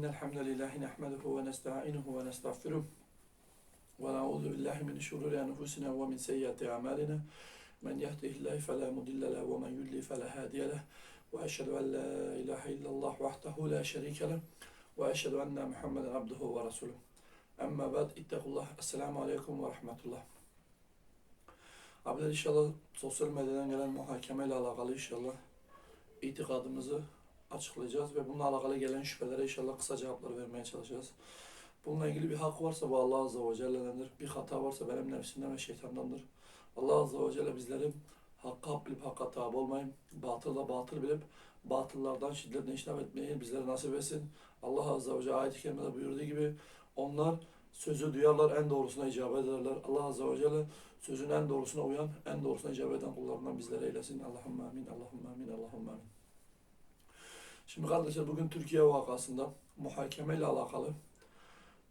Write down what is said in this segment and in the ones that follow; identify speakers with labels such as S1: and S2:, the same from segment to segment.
S1: إن الحمد لله نحمده ونستعينه ونستغفره ونعوذ بالله من شرور أنفسنا ومن سيئات أعمالنا. من يهده الله فلا مضل له ومن يضلل فلا هادي له. وأشهد أن لا إله إلا الله وحده لا شريك له. وأشهد أن محمدا عبده ورسوله. أما بعد اتقوا الله. السلام عليكم ورحمة الله. Abiler inşallah sosyal medyadan gelen muhakeme ile alakalı inşallah itikadımızı açıklayacağız ve bununla alakalı gelen şüphelere inşallah kısa cevaplar vermeye çalışacağız. Bununla ilgili bir hak varsa bu Allah Azze ve Celle'dendir. Bir hata varsa benim nefsimden ve şeytandandır. Allah Azze ve Celle bizleri hakka hak bilip hakka tabi olmayın. Batılla batıl bilip batıllardan şiddetle işlem etmeyi bizlere nasip etsin. Allah Azze ve Celle ayet-i kerimede buyurduğu gibi onlar sözü duyarlar en doğrusuna icabet ederler. Allah Azze ve Celle sözün en doğrusuna uyan, en doğrusuna icabet eden kullarından bizlere eylesin. Allahümme amin, Allahümme amin, Allahümme amin. Şimdi kardeşler bugün Türkiye vakasında muhakeme ile alakalı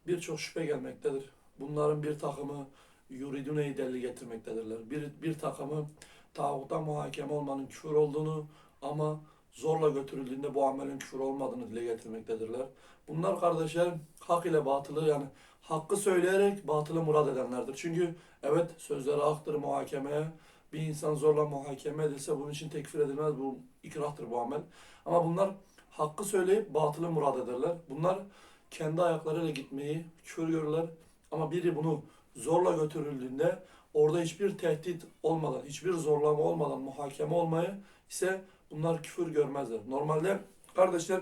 S1: birçok şüphe gelmektedir. Bunların bir takımı yuridune delil getirmektedirler. Bir, bir takımı tağuttan muhakeme olmanın küfür olduğunu ama zorla götürüldüğünde bu amelin küfür olmadığını dile getirmektedirler. Bunlar kardeşler hak ile batılı yani hakkı söyleyerek batılı murad edenlerdir. Çünkü evet sözleri haktır muhakemeye. Bir insan zorla muhakeme edilse bunun için tekfir edilmez. Bu ikrahtır bu amel. Ama bunlar hakkı söyleyip batılı murad ederler. Bunlar kendi ayaklarıyla gitmeyi küfür görürler. Ama biri bunu zorla götürüldüğünde orada hiçbir tehdit olmadan, hiçbir zorlama olmadan muhakeme olmayı ise bunlar küfür görmezler. Normalde kardeşler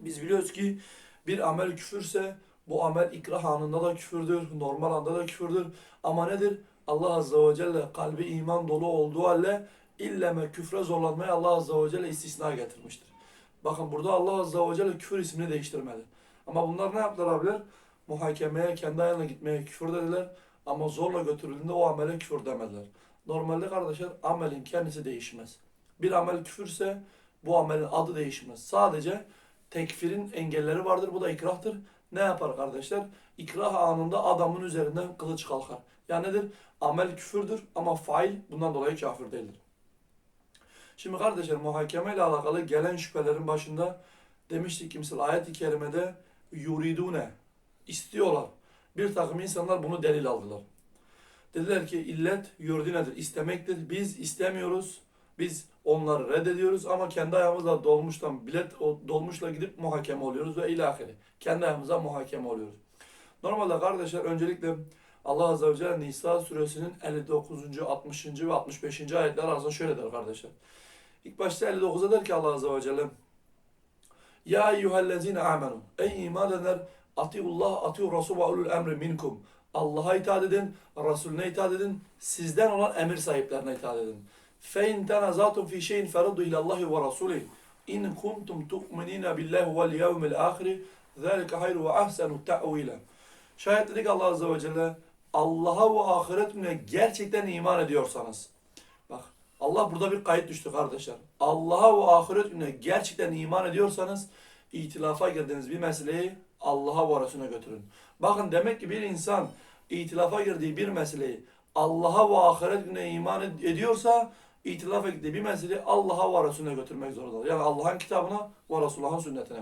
S1: biz biliyoruz ki bir amel küfürse bu amel ikrah anında da küfürdür, normal anda da küfürdür. Ama nedir? Allah Azze ve Celle kalbi iman dolu olduğu halde illeme küfre zorlanmaya Allah Azze ve Celle istisna getirmiştir. Bakın burada Allah Azze ve Celle küfür ismini değiştirmedi. Ama bunlar ne yaptılar abiler? Muhakemeye, kendi ayağına gitmeye küfür dediler. Ama zorla götürüldüğünde o amele küfür demediler. Normalde kardeşler amelin kendisi değişmez. Bir amel küfürse bu amelin adı değişmez. Sadece tekfirin engelleri vardır. Bu da ikrahtır. Ne yapar kardeşler? İkrah anında adamın üzerinden kılıç kalkar. Yani nedir? Amel küfürdür ama fail bundan dolayı kafir değildir. Şimdi kardeşler muhakeme ile alakalı gelen şüphelerin başında demiştik ki mesela ayet-i kerimede yuridune istiyorlar. Bir takım insanlar bunu delil aldılar. Dediler ki illet yurdinedir, istemektir. Biz istemiyoruz. Biz onları reddediyoruz ama kendi ayağımızla dolmuştan bilet dolmuşla gidip muhakeme oluyoruz ve ilahiri. Kendi ayağımıza muhakeme oluyoruz. Normalde kardeşler öncelikle Allah Azze ve Celle Nisa suresinin 59. 60. ve 65. ayetler arasında şöyle der kardeşler. İlk başta 59'da der ki Allah Azze ve Celle Ya eyyühellezine amenu Ey iman edenler Atiullah, atiur Resul ve ulul emri minkum. Allah'a itaat edin, Resulüne itaat edin, sizden olan emir sahiplerine itaat edin. فَاِنْ تَنَزَاتُمْ فِي شَيْءٍ فَرَدُّ اِلَى اللّٰهِ وَرَسُولِهِ اِنْ كُنْتُمْ تُؤْمِنِينَ بِاللّٰهِ وَالْيَوْمِ الْآخِرِ ذَٰلِكَ خَيْرُ وَأَحْسَنُ تَأْوِيلًا Şayet dedik Allah Azze ve Celle Allah'a ve ahiret gününe gerçekten iman ediyorsanız bak Allah burada bir kayıt düştü kardeşler. Allah'a ve ahiret gününe gerçekten iman ediyorsanız itilafa girdiğiniz bir meseleyi Allah'a ve Resulüne götürün. Bakın demek ki bir insan itilafa girdiği bir meseleyi Allah'a ve ahiret gününe iman ed- ediyorsa itilaf ettiği bir meseleyi Allah'a ve Resulüne götürmek zorundadır. Yani Allah'ın kitabına ve Resulullah'ın sünnetine.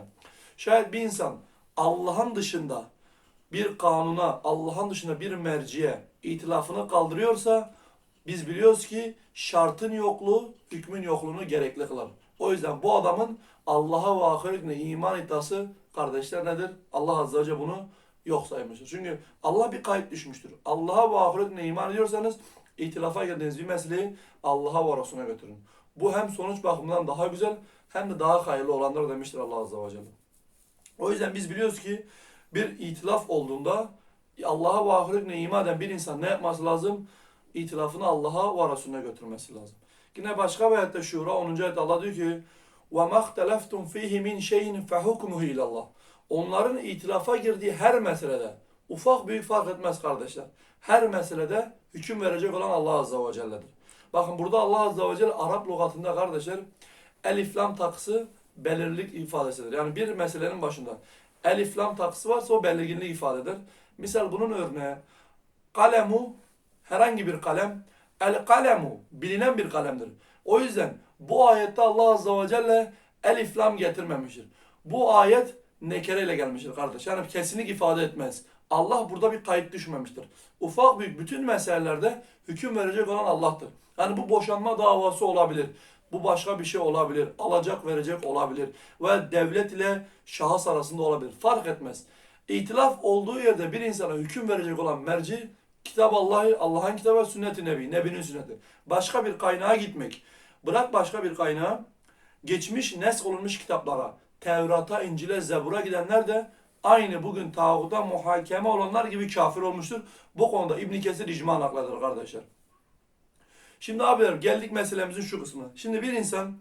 S1: Şayet bir insan Allah'ın dışında bir kanuna, Allah'ın dışında bir merciye itilafını kaldırıyorsa biz biliyoruz ki şartın yokluğu hükmün yokluğunu gerekli kılar. O yüzden bu adamın Allah'a ve ahiretine iman iddiası kardeşler nedir? Allah Azze ve Celle bunu yok saymıştır. Çünkü Allah bir kayıt düşmüştür. Allah'a ve ahiretine iman ediyorsanız itilafa girdiğiniz bir meseleyi Allah'a ve Resulüne götürün. Bu hem sonuç bakımından daha güzel hem de daha hayırlı olanlar demiştir Allah Azze ve Celle. O yüzden biz biliyoruz ki bir itilaf olduğunda Allah'a ve ahiretine iman eden bir insan ne yapması lazım? İtilafını Allah'a ve Resulüne götürmesi lazım. Yine başka bir ayette Şura 10. ayette Allah diyor ki وَمَا اخْتَلَفْتُمْ ف۪يهِ مِنْ شَيْءٍ فَحُكْمُهُ اِلَى اللّٰهِ Onların itilaf'a girdiği her meselede, ufak büyük fark etmez kardeşler. Her meselede hüküm verecek olan Allah Azze ve Celle'dir. Bakın burada Allah Azze ve Celle Arap lügatında kardeşler elif lam takısı belirlilik ifadesidir. Yani bir meselenin başında elif lam takısı varsa o belirginlik ifade eder. Misal bunun örneği kalemu herhangi bir kalem el kalemu bilinen bir kalemdir. O yüzden bu ayette Allah Azze ve Celle elif lam getirmemiştir. Bu ayet nekereyle gelmiştir kardeş. Yani kesinlik ifade etmez. Allah burada bir kayıt düşmemiştir. Ufak büyük bütün meselelerde hüküm verecek olan Allah'tır. Yani bu boşanma davası olabilir. Bu başka bir şey olabilir. Alacak verecek olabilir. Ve devlet ile şahıs arasında olabilir. Fark etmez. İtilaf olduğu yerde bir insana hüküm verecek olan merci kitap Allah'ı, Allah'ın kitabı sünnet-i nebi, nebinin sünneti. Başka bir kaynağa gitmek. Bırak başka bir kaynağa, geçmiş nesk olunmuş kitaplara, Tevrat'a, İncil'e, Zebur'a gidenler de aynı bugün tağuta muhakeme olanlar gibi kafir olmuştur. Bu konuda İbn Kesir icma nakleder kardeşler. Şimdi abilerim geldik meselemizin şu kısmına. Şimdi bir insan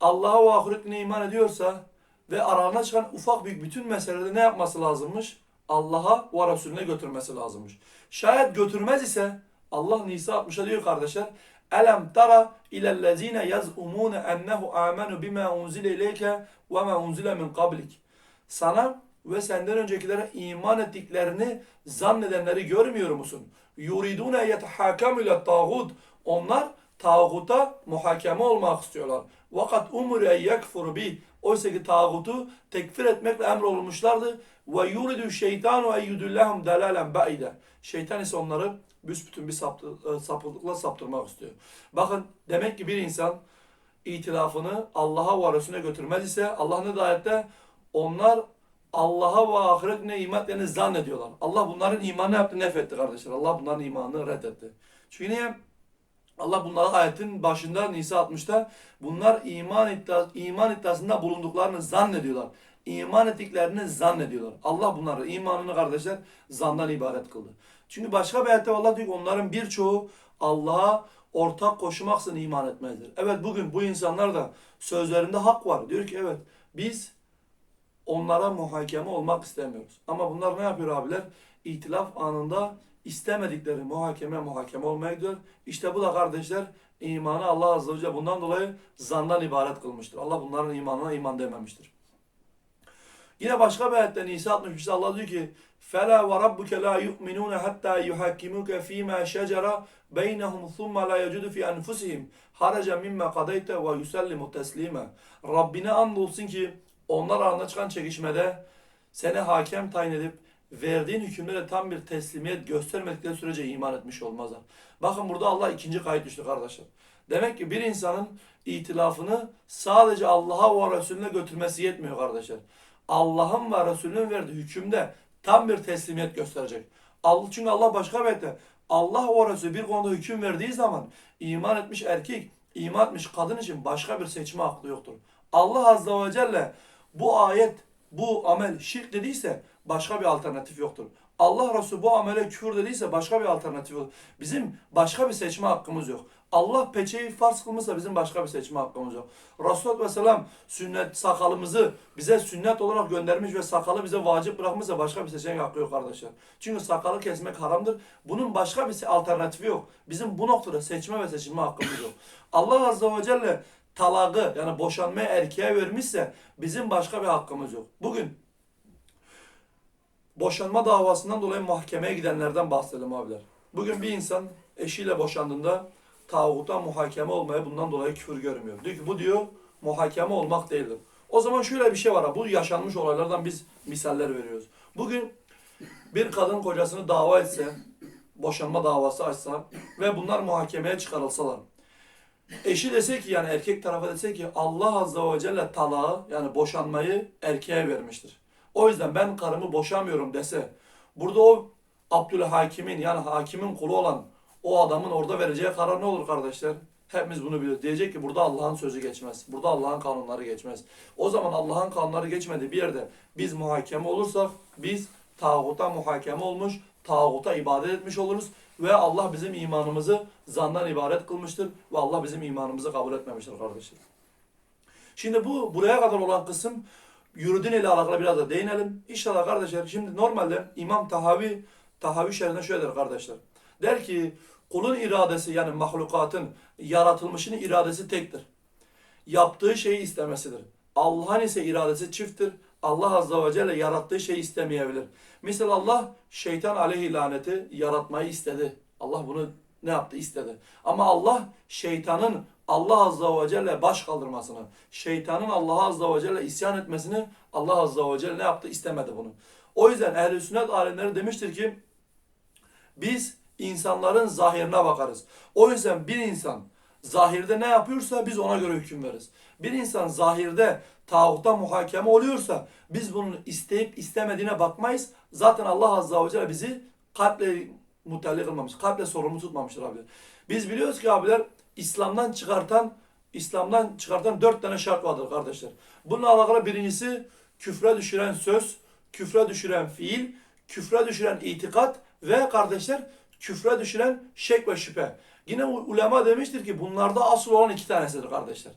S1: Allah'a ve ahiretine iman ediyorsa ve aralarına çıkan ufak büyük bütün meselelerde ne yapması lazımmış? Allah'a ve Resulüne götürmesi lazımmış. Şayet götürmez ise Allah Nisa 60'a diyor kardeşler Elem tara ilellezine yaz'umune ennehu amenu bima unzile ileyke ve ma unzile min qablik. Sana ve senden öncekilere iman ettiklerini zannedenleri görmüyor musun? Yuridune yetehakamu ile tağut. Onlar tağuta muhakeme olmak istiyorlar. Vakat umru en yekfuru bi. Oysa ki tağutu tekfir etmekle emrolunmuşlardı. Ve yuridu şeytanu en yudullahum dalalen ba'ide. Şeytan ise onları büsbütün bir saptı, e, sapıklıkla saptırmak istiyor. Bakın demek ki bir insan itilafını Allah'a ve Resulüne götürmez ise Allah ne ayette onlar Allah'a ve ahiretine iman ettiğini zannediyorlar. Allah bunların imanı yaptı, nefetti kardeşler. Allah bunların imanını reddetti. Çünkü niye? Allah bunları ayetin başında Nisa 60'ta bunlar iman iddia, iman iddiasında bulunduklarını zannediyorlar. İman ettiklerini zannediyorlar. Allah bunları imanını kardeşler zandan ibaret kıldı. Çünkü başka bir ayette Allah diyor ki onların birçoğu Allah'a ortak koşmaksın iman etmezler. Evet bugün bu insanlar da sözlerinde hak var. Diyor ki evet biz onlara muhakeme olmak istemiyoruz. Ama bunlar ne yapıyor abiler? İtilaf anında istemedikleri muhakeme muhakeme olmaya gidiyor. İşte bu da kardeşler imanı Allah Azze ve Celle bundan dolayı zandan ibaret kılmıştır. Allah bunların imanına iman dememiştir. Yine başka bir ayette Nisa 63'te Allah diyor ki فَلَا وَرَبُّكَ لَا يُؤْمِنُونَ حَتَّى يُحَكِّمُكَ ف۪ي مَا شَجَرَ بَيْنَهُمْ ثُمَّ لَا يَجُدُ فِي أَنْفُسِهِمْ حَرَجًا مِمَّا قَدَيْتَ وَيُسَلِّمُ تَسْلِيمًا Rabbine andolsun ki onlar arasında çıkan çekişmede seni hakem tayin edip verdiğin hükümlere tam bir teslimiyet göstermedikleri sürece iman etmiş olmazlar. Bakın burada Allah ikinci kayıt düştü kardeşler. Demek ki bir insanın itilafını sadece Allah'a ve Resulüne götürmesi yetmiyor kardeşler. Allah'ın ve Resulünün verdiği hükümde tam bir teslimiyet gösterecek. Allah, çünkü Allah başka bir ayette Allah ve Resulü bir konuda hüküm verdiği zaman iman etmiş erkek, iman etmiş kadın için başka bir seçme hakkı yoktur. Allah Azze ve Celle bu ayet, bu amel şirk dediyse başka bir alternatif yoktur. Allah Resulü bu amele küfür dediyse başka bir alternatif yok. Bizim başka bir seçme hakkımız yok. Allah peçeyi farz kılmışsa bizim başka bir seçme hakkımız yok. Resulullah Vesselam sünnet sakalımızı bize sünnet olarak göndermiş ve sakalı bize vacip bırakmışsa başka bir seçenek hakkı yok arkadaşlar. Çünkü sakalı kesmek haramdır. Bunun başka bir alternatifi yok. Bizim bu noktada seçme ve seçilme hakkımız yok. Allah Azze ve Celle talağı yani boşanmayı erkeğe vermişse bizim başka bir hakkımız yok. Bugün boşanma davasından dolayı mahkemeye gidenlerden bahsedelim abiler. Bugün bir insan eşiyle boşandığında tağuta muhakeme olmaya bundan dolayı küfür görmüyor. Diyor ki bu diyor muhakeme olmak değildir. O zaman şöyle bir şey var. Bu yaşanmış olaylardan biz misaller veriyoruz. Bugün bir kadın kocasını dava etse, boşanma davası açsa ve bunlar muhakemeye çıkarılsalar. Eşi dese ki yani erkek tarafa dese ki Allah Azze ve Celle talağı yani boşanmayı erkeğe vermiştir. O yüzden ben karımı boşamıyorum dese burada o Abdülhakim'in yani hakimin kulu olan o adamın orada vereceği karar ne olur kardeşler? Hepimiz bunu biliyoruz. Diyecek ki burada Allah'ın sözü geçmez. Burada Allah'ın kanunları geçmez. O zaman Allah'ın kanunları geçmediği bir yerde biz muhakeme olursak biz tağuta muhakeme olmuş, tağuta ibadet etmiş oluruz ve Allah bizim imanımızı zandan ibaret kılmıştır ve Allah bizim imanımızı kabul etmemiştir kardeşler. Şimdi bu buraya kadar olan kısım yürüdün ile alakalı biraz da değinelim. İnşallah kardeşler şimdi normalde İmam Tahavi Tahavi şerhinde şöyle der kardeşler. Der ki kulun iradesi yani mahlukatın yaratılmışın iradesi tektir. Yaptığı şeyi istemesidir. Allah'ın ise iradesi çifttir. Allah Azze ve Celle yarattığı şeyi istemeyebilir. Mesela Allah şeytan aleyhi laneti yaratmayı istedi. Allah bunu ne yaptı? istedi. Ama Allah şeytanın Allah Azze ve Celle baş kaldırmasını, şeytanın Allah Azze ve Celle isyan etmesini Allah Azze ve Celle ne yaptı? İstemedi bunu. O yüzden ehl sünnet alimleri demiştir ki biz insanların zahirine bakarız. O yüzden bir insan zahirde ne yapıyorsa biz ona göre hüküm veririz. Bir insan zahirde tağutta muhakeme oluyorsa biz bunun isteyip istemediğine bakmayız. Zaten Allah Azze ve Celle bizi kalple mutallik kılmamış, kalple sorumlu tutmamıştır abiler. Biz biliyoruz ki abiler İslam'dan çıkartan İslam'dan çıkartan dört tane şart vardır kardeşler. Bununla alakalı birincisi küfre düşüren söz, küfre düşüren fiil, küfre düşüren itikat ve kardeşler küfre düşüren şek ve şüphe. Yine ulema demiştir ki bunlarda asıl olan iki tanesidir kardeşler.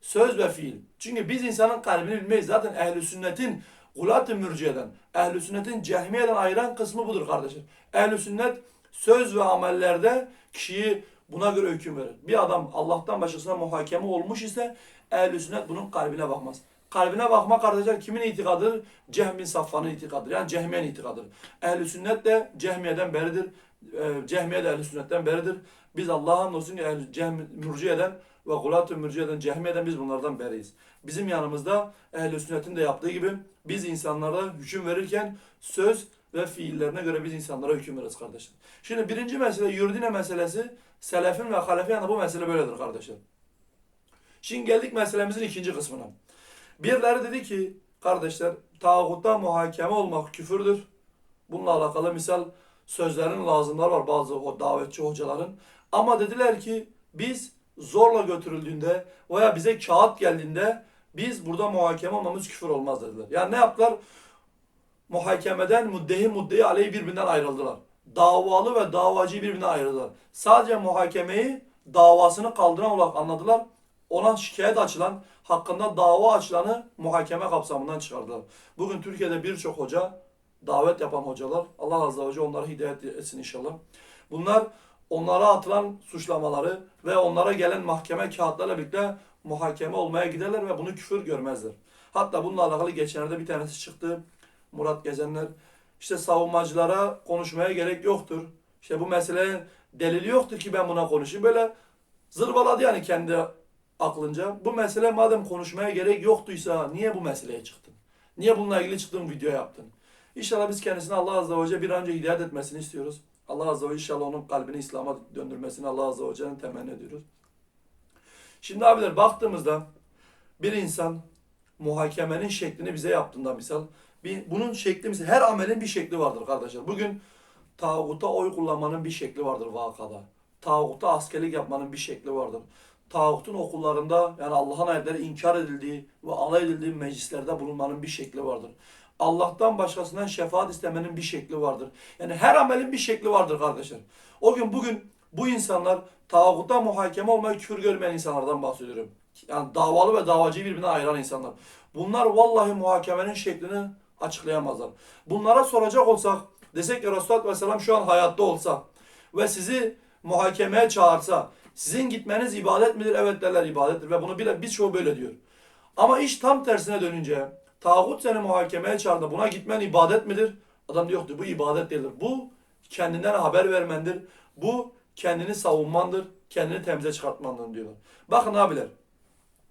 S1: Söz ve fiil. Çünkü biz insanın kalbini bilmeyiz. Zaten ehl sünnetin gulat-ı mürciyeden, ehl sünnetin cehmiyeden ayıran kısmı budur kardeşler. ehl sünnet söz ve amellerde kişiyi buna göre hüküm verir. Bir adam Allah'tan başkasına muhakeme olmuş ise ehl sünnet bunun kalbine bakmaz. Kalbine bakma kardeşler kimin itikadıdır? Cehmin Safvan'ın itikadıdır. Yani Cehmiye'nin itikadıdır. ehl sünnet de Cehmiye'den beridir. Ee, Cehmiye de ehl sünnetten beridir. Biz Allah'a hamdolsun ki ehl Cehm mürciyeden ve gulat-ı mürciyeden Cehmiye'den biz bunlardan beriyiz. Bizim yanımızda ehl sünnetin de yaptığı gibi biz insanlara hüküm verirken söz ve fiillerine göre biz insanlara hüküm veririz kardeşler. Şimdi birinci mesele yurdine meselesi selefin ve halefin yanında bu mesele böyledir kardeşler. Şimdi geldik meselemizin ikinci kısmına. Birileri dedi ki kardeşler tağutta muhakeme olmak küfürdür. Bununla alakalı misal sözlerin lazımları var bazı o davetçi hocaların. Ama dediler ki biz zorla götürüldüğünde veya bize kağıt geldiğinde biz burada muhakeme olmamız küfür olmaz dediler. Yani ne yaptılar? Muhakemeden muddehi muddeyi aleyhi birbirinden ayrıldılar. Davalı ve davacı birbirinden ayrıldılar. Sadece muhakemeyi davasını kaldıran olarak anladılar. Ona şikayet açılan, hakkında dava açılanı muhakeme kapsamından çıkardılar. Bugün Türkiye'de birçok hoca, davet yapan hocalar, Allah Azze ve Celle onlara hidayet etsin inşallah. Bunlar onlara atılan suçlamaları ve onlara gelen mahkeme kağıtlarıyla birlikte muhakeme olmaya giderler ve bunu küfür görmezler. Hatta bununla alakalı geçenlerde bir tanesi çıktı. Murat Gezenler. İşte savunmacılara konuşmaya gerek yoktur. İşte bu mesele delili yoktur ki ben buna konuşayım. Böyle zırbaladı yani kendi aklınca. Bu mesele madem konuşmaya gerek yoktuysa niye bu meseleye çıktın? Niye bununla ilgili çıktığın video yaptın? İnşallah biz kendisine Allah Azze ve Celle bir an önce hidayet etmesini istiyoruz. Allah Azze ve Celle inşallah onun kalbini İslam'a döndürmesini Allah Azze ve Celle'nin temenni ediyoruz. Şimdi abiler baktığımızda bir insan muhakemenin şeklini bize yaptığında misal bir, bunun şekli misal her amelin bir şekli vardır kardeşler. Bugün tağuta oy kullanmanın bir şekli vardır vakada. Tağuta askerlik yapmanın bir şekli vardır. Tağutun okullarında yani Allah'ın ayetleri inkar edildiği ve alay edildiği meclislerde bulunmanın bir şekli vardır. Allah'tan başkasından şefaat istemenin bir şekli vardır. Yani her amelin bir şekli vardır kardeşler. O gün bugün bu insanlar tağuta muhakeme olmayı küfür görmeyen insanlardan bahsediyorum. Yani davalı ve davacıyı birbirine ayıran insanlar. Bunlar vallahi muhakemenin şeklini açıklayamazlar. Bunlara soracak olsak, desek ki Resulullah Aleyhisselam şu an hayatta olsa ve sizi muhakemeye çağırsa, sizin gitmeniz ibadet midir? Evet derler ibadettir ve bunu bile birçoğu böyle diyor. Ama iş tam tersine dönünce, tağut seni muhakemeye çağırdı, buna gitmen ibadet midir? Adam diyor ki bu ibadet değildir. Bu kendinden haber vermendir. Bu kendini savunmandır, kendini temize çıkartmandır diyorlar. Bakın abiler,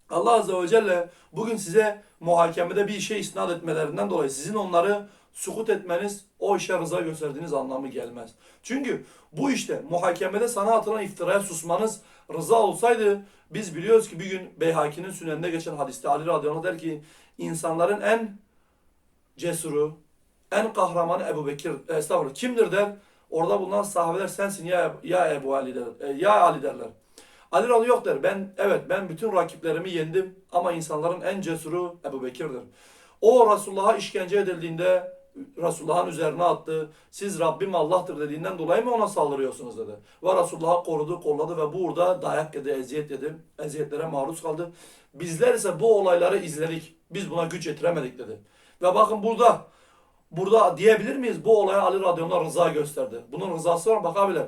S1: Allah Azze ve Celle bugün size muhakemede bir işe isnat etmelerinden dolayı sizin onları sukut etmeniz o işe rıza gösterdiğiniz anlamı gelmez. Çünkü bu işte muhakemede sana atılan iftiraya susmanız rıza olsaydı biz biliyoruz ki bir gün Beyhaki'nin süneninde geçen hadiste Ali radıyallahu der ki insanların en cesuru, en kahramanı Ebu Bekir, e, estağfurullah kimdir der. Orada bulunan sahabeler sensin ya, ya Ebu Ali der, e, ya Ali derler. Ali radıyallahu yok der. Ben evet ben bütün rakiplerimi yendim ama insanların en cesuru Ebu Bekir'dir. O Resulullah'a işkence edildiğinde Resulullah'ın üzerine attı. Siz Rabbim Allah'tır dediğinden dolayı mı ona saldırıyorsunuz dedi. Ve Resulullah'ı korudu, kolladı ve burada dayak yedi, eziyet yedi. Eziyetlere maruz kaldı. Bizler ise bu olayları izledik. Biz buna güç yetiremedik dedi. Ve bakın burada burada diyebilir miyiz? Bu olaya Ali radıyallahu rıza gösterdi. Bunun rızası var? Bak abiler.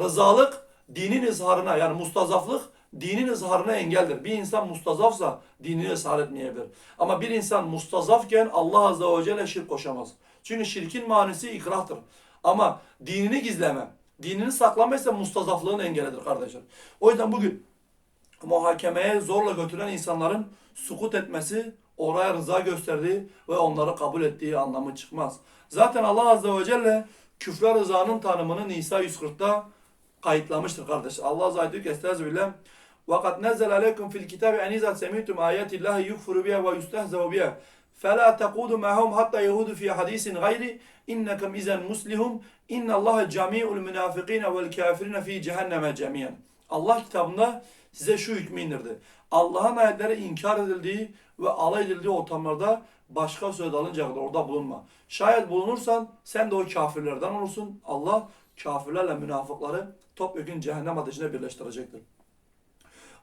S1: Rızalık dinin izharına yani mustazaflık dinin izharına engeldir. Bir insan mustazafsa dinini ızhar etmeyebilir. Ama bir insan mustazafken Allah Azze ve Celle şirk koşamaz. Çünkü şirkin manisi ikrahtır. Ama dinini gizleme, dinini saklama ise mustazaflığın engelidir kardeşler. O yüzden bugün muhakemeye zorla götüren insanların sukut etmesi, oraya rıza gösterdiği ve onları kabul ettiği anlamı çıkmaz. Zaten Allah Azze ve Celle küfre rızanın tanımını Nisa 140'ta kayıtlamıştır kardeş. Allah Azze ve Celle diyor ki Estağfirullah. وَقَدْ نَزَّلَ عَلَيْكُمْ فِي الْكِتَابِ أَنْ إِذَا سَمِعْتُمْ آيَاتِ اللّٰهِ يُكْفُرُ بِهَا وَيُسْتَهْزَوْ بِهَا فَلَا تَقُودُوا مَعَهُمْ حَتَّى يَهُودُ فِي حَدِيثٍ غَيْرِ إِنَّكُمْ إِذًا مُسْلِهُمْ إِنَّ اللّٰهَ جَمِيعُ الْمُنَافِقِينَ وَالْكَافِرِينَ فِي جَهَنَّمَ جَمِيعًا Allah kitabında size şu hükmü indirdi. Allah'ın ayetleri inkar edildiği ve alay edildiği ortamlarda başka söz alıncaya kadar orada bulunma. Şayet bulunursan sen de o kafirlerden olursun. Allah kafirlerle münafıkları topyekun cehennem ateşine birleştirecektir.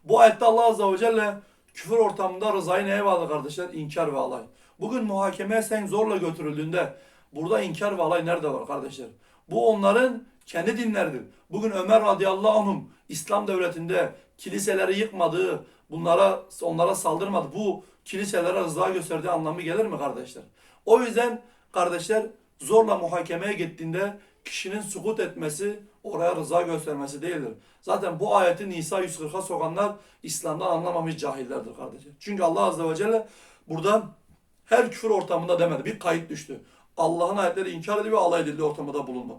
S1: Bu ayette Allah Azze ve Celle küfür ortamında rızayı neye bağlı kardeşler? İnkar ve alay. Bugün muhakemeye sen zorla götürüldüğünde burada inkar ve alay nerede var kardeşler? Bu onların kendi dinleridir. Bugün Ömer radıyallahu anhum İslam devletinde kiliseleri yıkmadığı, bunlara onlara saldırmadı. Bu kiliselere rıza gösterdiği anlamı gelir mi kardeşler? O yüzden kardeşler zorla muhakemeye gittiğinde kişinin sukut etmesi, oraya rıza göstermesi değildir. Zaten bu ayeti Nisa 140'a sokanlar İslam'dan anlamamış cahillerdir kardeşler. Çünkü Allah Azze ve Celle burada her küfür ortamında demedi. Bir kayıt düştü. Allah'ın ayetleri inkar edildi ve alay edildiği ortamda bulunma.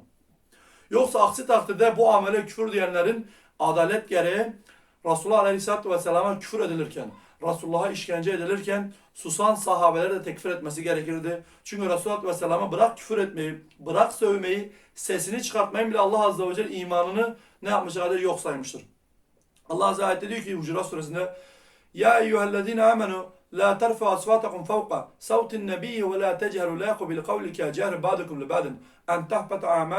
S1: Yoksa aksi takdirde bu amele küfür diyenlerin adalet gereği Resulullah Aleyhisselatü Vesselam'a küfür edilirken, Resulullah'a işkence edilirken susan sahabeleri de tekfir etmesi gerekirdi. Çünkü Resulullah Vesselam'a bırak küfür etmeyi, bırak sövmeyi, sesini çıkartmayın bile Allah Azze ve Celle imanını ne yapmışlar? Yok saymıştır. Allah Azze ve Celle diyor ki Hucurat suresinde Ya eyyühellezine amenu la terfa asfatakum fevqa savtin nebiyyi ve la techeru laku bil kavli ke cehri ba'dukum li ba'din en tahbata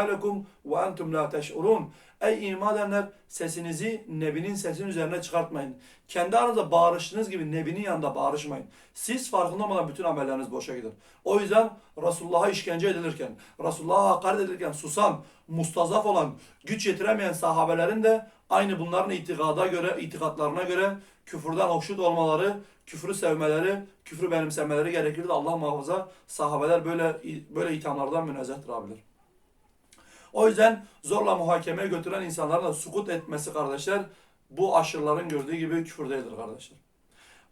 S1: ve entum la teş'urun Ey iman edenler sesinizi Nebi'nin sesinin üzerine çıkartmayın. Kendi aranızda bağırıştığınız gibi Nebi'nin yanında bağırışmayın. Siz farkında olmadan bütün amelleriniz boşa gider. O yüzden Resulullah'a işkence edilirken, Resulullah'a hakaret edilirken susan, mustazaf olan, güç yetiremeyen sahabelerin de aynı bunların itikada göre, itikatlarına göre küfürden hoşnut olmaları, küfrü sevmeleri, küfrü benimsemeleri gerekirdi. Allah muhafaza sahabeler böyle böyle ithamlardan münezzehtir abiler. O yüzden zorla muhakemeye götüren insanların da sukut etmesi kardeşler bu aşırıların gördüğü gibi küfür değildir kardeşler.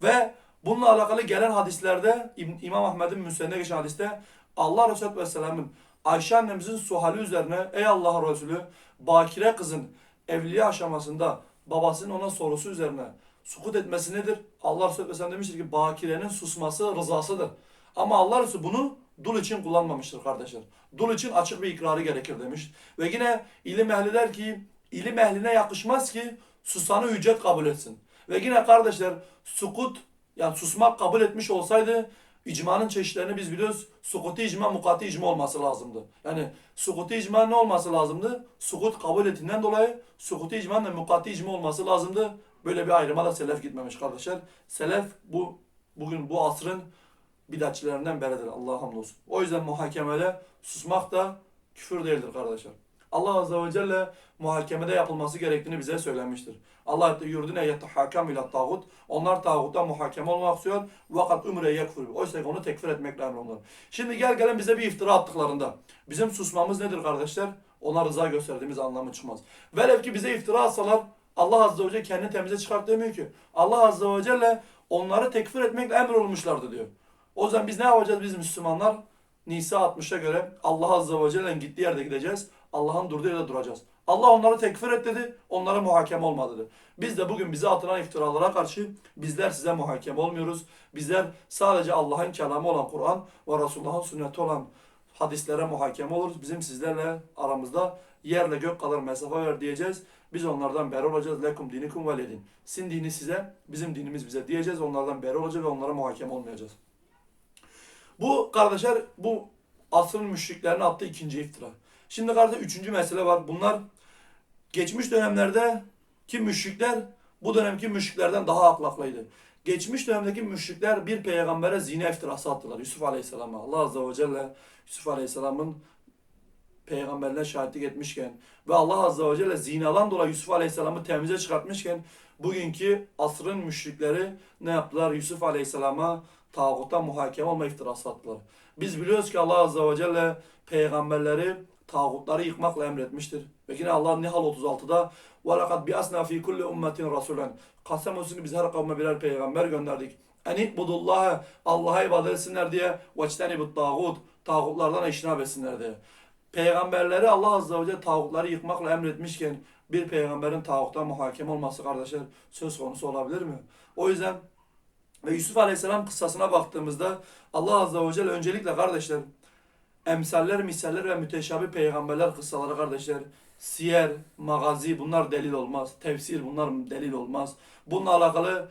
S1: Ve bununla alakalı gelen hadislerde İm- İmam Ahmed'in müsnedine geçen hadiste Allah Resulü Vesselam'ın Ayşe annemizin suhali üzerine ey Allah Resulü bakire kızın evliliği aşamasında babasının ona sorusu üzerine sukut etmesi nedir? Allah Resulü Vesselam demiştir ki bakirenin susması rızasıdır. Ama Allah Resulü bunu dul için kullanmamıştır kardeşler. Dul için açık bir ikrarı gerekir demiş. Ve yine ilim ehli der ki ilim ehline yakışmaz ki susanı ücret kabul etsin. Ve yine kardeşler sukut yani susmak kabul etmiş olsaydı icmanın çeşitlerini biz biliyoruz. Sukuti icma, mukati icma olması lazımdı. Yani sukuti icma ne olması lazımdı? Sukut kabul ettiğinden dolayı sukuti icmanın mukati icma olması lazımdı. Böyle bir ayrıma da selef gitmemiş kardeşler. Selef bu bugün bu asrın bidatçilerinden beridir. Allah'a hamdolsun. O yüzden muhakemede susmak da küfür değildir kardeşler. Allah Azze ve Celle muhakemede yapılması gerektiğini bize söylemiştir. Allah yurdine yettehakam ila tağut. Onlar tağutta muhakeme olmak istiyor. Vakat ümre yekfur. Oysa onu tekfir etmekle onlar. Şimdi gel gelen bize bir iftira attıklarında. Bizim susmamız nedir kardeşler? Ona rıza gösterdiğimiz anlamı çıkmaz. Velev ki bize iftira atsalar Allah Azze ve Celle kendini temize çıkart demiyor ki. Allah Azze ve Celle onları tekfir etmekle emrolmuşlardı diyor. O yüzden biz ne yapacağız biz Müslümanlar? Nisa 60'a göre Allah Azze ve Celle'nin gittiği yerde gideceğiz. Allah'ın durduğu yerde duracağız. Allah onları tekfir et dedi, onlara muhakeme olma dedi. Biz de bugün bize atılan iftiralara karşı bizler size muhakeme olmuyoruz. Bizler sadece Allah'ın kelamı olan Kur'an ve Resulullah'ın sünneti olan hadislere muhakeme oluruz. Bizim sizlerle aramızda yerle gök kadar mesafe var diyeceğiz. Biz onlardan beri olacağız. Lekum dinikum veledin. Sizin dini size, bizim dinimiz bize diyeceğiz. Onlardan beri olacağız ve onlara muhakeme olmayacağız. Bu kardeşler bu asrın müşriklerine attığı ikinci iftira. Şimdi kardeşler üçüncü mesele var. Bunlar geçmiş dönemlerde ki müşrikler bu dönemki müşriklerden daha ahlaklıydı. Geçmiş dönemdeki müşrikler bir peygambere zine iftirası attılar Yusuf Aleyhisselam'a. Allah Azze ve Celle Yusuf Aleyhisselam'ın peygamberine şahitlik etmişken ve Allah Azze ve Celle zinadan dolayı Yusuf Aleyhisselam'ı temize çıkartmışken bugünkü asrın müşrikleri ne yaptılar? Yusuf Aleyhisselam'a tağuta muhakeme olma iftirası attılar. Biz biliyoruz ki Allah Azze ve Celle peygamberleri tağutları yıkmakla emretmiştir. Ve yine Allah Nihal 36'da وَلَقَدْ بِأَسْنَا ف۪ي كُلِّ اُمَّةٍ رَسُولًا Kasem olsun ki biz her kavme birer peygamber gönderdik. En budullaha Allah'a ibadet etsinler diye وَاجْتَنِبُ tağut Tağutlardan eşinab etsinler diye. Peygamberleri Allah Azze ve Celle tağutları yıkmakla emretmişken bir peygamberin tağuttan muhakeme olması kardeşler söz konusu olabilir mi? O yüzden ve Yusuf Aleyhisselam kıssasına baktığımızda Allah Azze ve Celle öncelikle kardeşler emsaller, misaller ve müteşabih peygamberler kıssaları kardeşler siyer, magazi bunlar delil olmaz. Tefsir bunlar delil olmaz. Bununla alakalı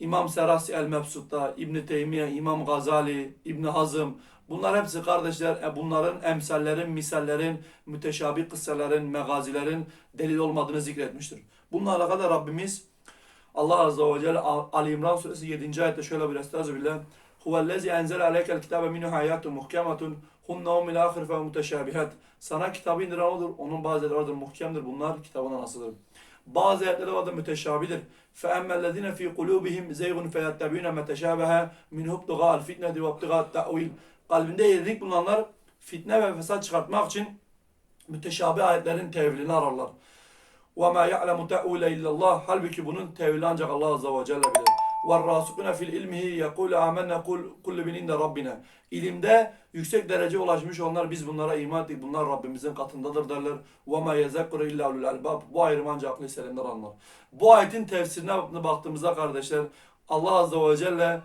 S1: İmam Serasi el-Mebsut'ta, İbn Teymiye, İmam Gazali, İbn Hazım bunlar hepsi kardeşler e, bunların emsallerin, misallerin, müteşabih kıssaların, megazilerin delil olmadığını zikretmiştir. Bununla alakalı Rabbimiz Allah Azze ve Celle Al- Ali İmran suresi 7. ayette şöyle bir estağfirullah. Huvellezi enzele aleykel kitabe minhu hayatun muhkematun hunne umil ahir fe muteşabihat. Sana kitabı indiren odur. Onun bazı ayetleri vardır muhkemdir. Bunlar kitabın anasıdır. Bazı ayetleri vardır müteşabidir. Fe emmellezine fi kulubihim zeygun feyettebine meteşabehe min hubtuga fitneti ve ibtiga ta'vil Kalbinde yerilik bulunanlar fitne ve fesat çıkartmak için müteşabih ayetlerin tevilini ararlar. وَمَا يَعْلَمُ تَعُولَ اِلَّا اللّٰهِ Halbuki bunun tevili ancak Allah Azze ve Celle bilir. وَالرَّاسُقُونَ فِي الْاِلْمِهِ يَقُولُ آمَنَّا كُلُّ بِنِنْدَ رَبِّنَا İlimde yüksek derece ulaşmış onlar biz bunlara iman ettik. Bunlar Rabbimizin katındadır derler. وَمَا يَزَكُّرُ اِلَّا اُلُّ الْاَلْبَابِ Bu ayrım ancak aklı selimler anlar. Bu ayetin tefsirine baktığımızda kardeşler Allah Azze ve Celle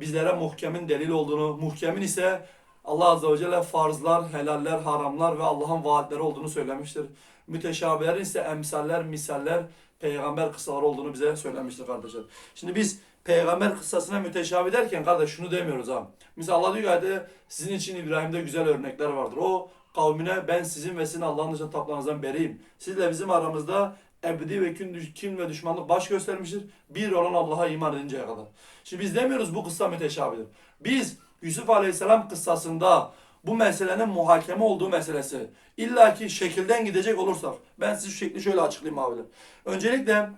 S1: bizlere muhkemin delil olduğunu, muhkemin ise Allah Azze ve Celle farzlar, helaller, haramlar ve Allah'ın vaatleri olduğunu söylemiştir. Müteşabihlerin ise emsaller, misaller, peygamber kıssaları olduğunu bize söylemiştir kardeşler. Şimdi biz peygamber kıssasına müteşabih derken kardeş şunu demiyoruz ha. Mesela Allah diyor ki "Hadi sizin için İbrahim'de güzel örnekler vardır. O kavmine ben sizin ve sizin Allah'ın dışında tapınanızdan beriyim. Sizle bizim aramızda ebedi ve kin, ve düşmanlık baş göstermiştir. Bir olan Allah'a iman edinceye kadar. Şimdi biz demiyoruz bu kıssa müteşabihdir. Biz Yusuf Aleyhisselam kıssasında bu meselenin muhakeme olduğu meselesi. İlla ki şekilden gidecek olursak. Ben size şu şekli şöyle açıklayayım abiler. Öncelikle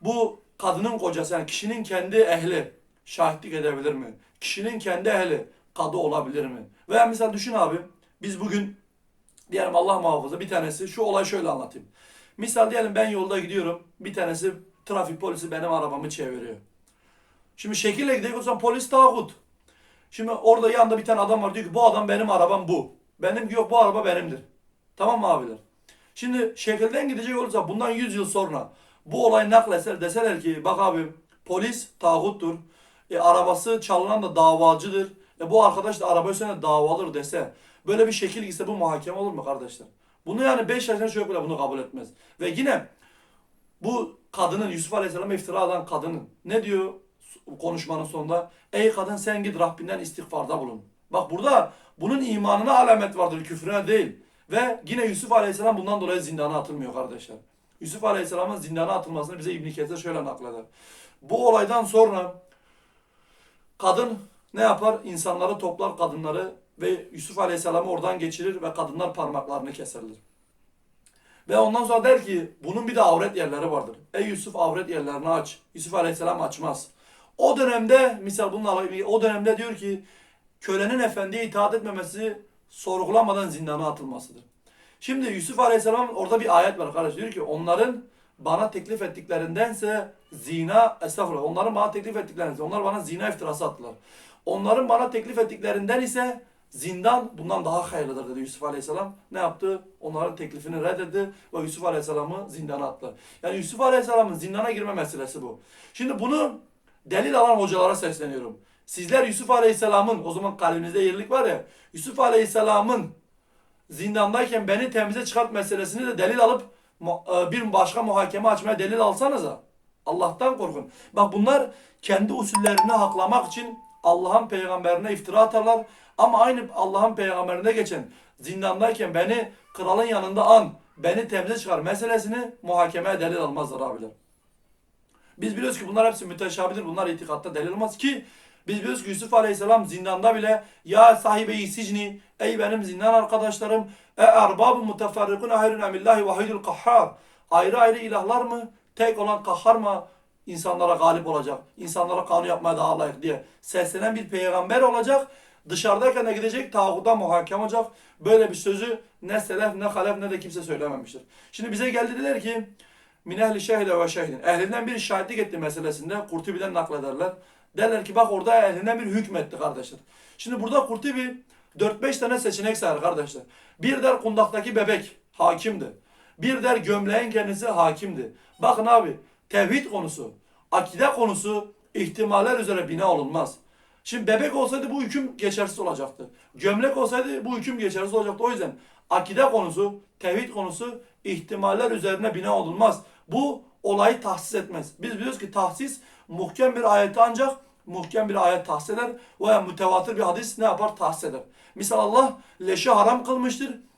S1: bu kadının kocası yani kişinin kendi ehli şahitlik edebilir mi? Kişinin kendi ehli kadı olabilir mi? Veya mesela düşün abi biz bugün diyelim Allah muhafaza bir tanesi şu olay şöyle anlatayım. Misal diyelim ben yolda gidiyorum bir tanesi trafik polisi benim arabamı çeviriyor. Şimdi şekille gidecek olsam polis tağut. Şimdi orada yanında bir tane adam var diyor ki bu adam benim arabam bu. Benim yok bu araba benimdir. Tamam mı abiler? Şimdi şekilden gidecek olursa bundan 100 yıl sonra bu olay nakleser deseler ki bak abi polis tağuttur. E, arabası çalınan da davacıdır. E, bu arkadaş da araba üstüne davalıdır dese. Böyle bir şekil ise bu muhakeme olur mu kardeşler? Bunu yani 5 yaşında çocuk bile bunu kabul etmez. Ve yine bu kadının Yusuf Aleyhisselam'a iftira eden kadının ne diyor konuşmanın sonunda? Ey kadın sen git Rabbinden istiğfarda bulun. Bak burada bunun imanına alamet vardır küfrüne değil. Ve yine Yusuf Aleyhisselam bundan dolayı zindana atılmıyor kardeşler. Yusuf Aleyhisselam'ın zindana atılmasını bize İbn Kesir şöyle nakleder. Bu olaydan sonra kadın ne yapar? İnsanları toplar kadınları ve Yusuf Aleyhisselam'ı oradan geçirir ve kadınlar parmaklarını keserler. Ve ondan sonra der ki bunun bir de avret yerleri vardır. Ey Yusuf avret yerlerini aç. Yusuf Aleyhisselam açmaz. O dönemde misal bununla o dönemde diyor ki kölenin efendiye itaat etmemesi sorgulamadan zindana atılmasıdır. Şimdi Yusuf Aleyhisselam orada bir ayet var kardeş diyor ki onların bana teklif ettiklerindense zina estağfurullah onların bana teklif ettiklerindense onlar bana zina iftirası attılar. Onların bana teklif ettiklerinden ise zindan bundan daha hayırlıdır dedi Yusuf Aleyhisselam. Ne yaptı? Onların teklifini reddetti ve Yusuf Aleyhisselam'ı zindana attı. Yani Yusuf Aleyhisselam'ın zindana girme meselesi bu. Şimdi bunu delil alan hocalara sesleniyorum. Sizler Yusuf Aleyhisselam'ın o zaman kalbinizde yerlik var ya Yusuf Aleyhisselam'ın zindandayken beni temize çıkart meselesini de delil alıp e, bir başka muhakeme açmaya delil alsanıza. Allah'tan korkun. Bak bunlar kendi usullerini haklamak için Allah'ın peygamberine iftira atarlar. Ama aynı Allah'ın peygamberine geçen zindandayken beni kralın yanında an, beni temize çıkar meselesini muhakemeye delil almazlar abiler. Biz biliyoruz ki bunlar hepsi müteşabidir. Bunlar itikatta delil olmaz ki biz biliyoruz ki Yusuf Aleyhisselam zindanda bile ya sahibi sicni ey benim zindan arkadaşlarım e erbab muteferrikun ayrun emillahi vahidul kahhar ayrı ayrı ilahlar mı tek olan kahhar mı insanlara galip olacak insanlara kanun yapmaya daha layık diye seslenen bir peygamber olacak Dışarıdayken de gidecek tağuta muhakeme olacak. Böyle bir sözü ne selef ne halef ne de kimse söylememiştir. Şimdi bize geldi dediler ki min ehli şehide ve şehidin. Ehlinden biri şahitlik etti meselesinde. Kurtubi'den naklederler. Derler ki bak orada ehlinden bir hükmetti kardeşler. Şimdi burada Kurtubi 4-5 tane seçenek sayar kardeşler. Bir der kundaktaki bebek hakimdi. Bir der gömleğin kendisi hakimdi. Bakın abi tevhid konusu, akide konusu ihtimaller üzere bina olunmaz. Şimdi bebek olsaydı bu hüküm geçersiz olacaktı. Gömlek olsaydı bu hüküm geçersiz olacaktı. O yüzden akide konusu, tevhid konusu ihtimaller üzerine bina olunmaz. Bu olayı tahsis etmez. Biz biliyoruz ki tahsis muhkem bir ayeti ancak muhkem bir ayet tahsis eder veya mütevatir bir hadis ne yapar? Tahsis eder. Misal Allah leşi haram kılmıştır.